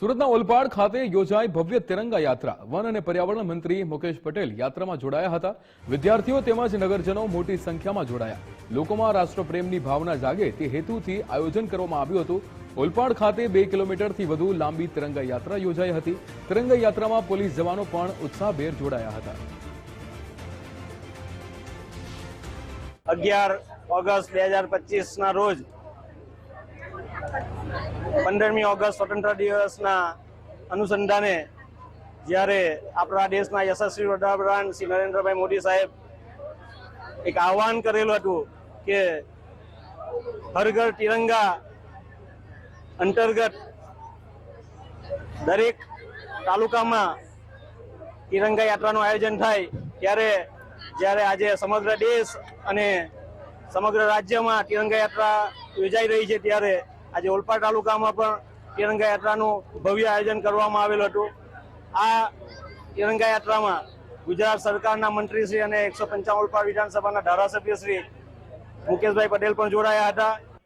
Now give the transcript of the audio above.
સુરતના ઓલપાડ ખાતે યોજાઈ ભવ્ય તિરંગા યાત્રા. વન અને પર્યાવરણ મંત્રી મુકેશ પટેલ યાત્રામાં જોડાયા હતા. વિદ્યાર્થીઓ તેમજ નગરજનો મોટી સંખ્યામાં જોડાયા. લોકોમાં રાષ્ટ્રપ્રેમની ભાવના જાગે તે હેતુથી આયોજન કરવામાં આવ્યું હતું. ઓલપાડ ખાતે બે કિલોમીટરથી વધુ લાંબી તિરંગા યાત્રા યોજાઈ હતી. તિરંગા યાત્રામાં પોલીસ જવાનો પણ ઉત્સાહભેર જોડાયા હતા. અગિયાર ઓગસ્ટ બે હજાર પચીસના રોજ પંદરમી ઓગસ્ટ સ્વતંત્ર દિવસના અનુસંધાને જ્યારે આપણા દેશના યશસ્વી વડાપ્રધાન શ્રી નરેન્દ્રભાઈ મોદી સાહેબ એક આહવાન કરેલું હતું કે હર ઘર તિરંગા અંતર્ગત દરેક તાલુકામાં તિરંગા યાત્રાનું આયોજન થાય, ત્યારે જ્યારે આજે સમગ્ર દેશ અને સમગ્ર રાજ્યમાં તિરંગા યાત્રા યોજાઈ રહી છે, ત્યારે આજે ઓલપાડ તાલુકામાં પણ તિરંગા યાત્રાનું ભવ્ય આયોજન કરવામાં આવેલું હતું. આ તિરંગા યાત્રામાં ગુજરાત સરકારના મંત્રીશ્રી અને એકસો પંચાવન ઓલપાડ વિધાનસભાના ધારાસભ્ય શ્રી મુકેશભાઈ પટેલ પણ જોડાયા હતા.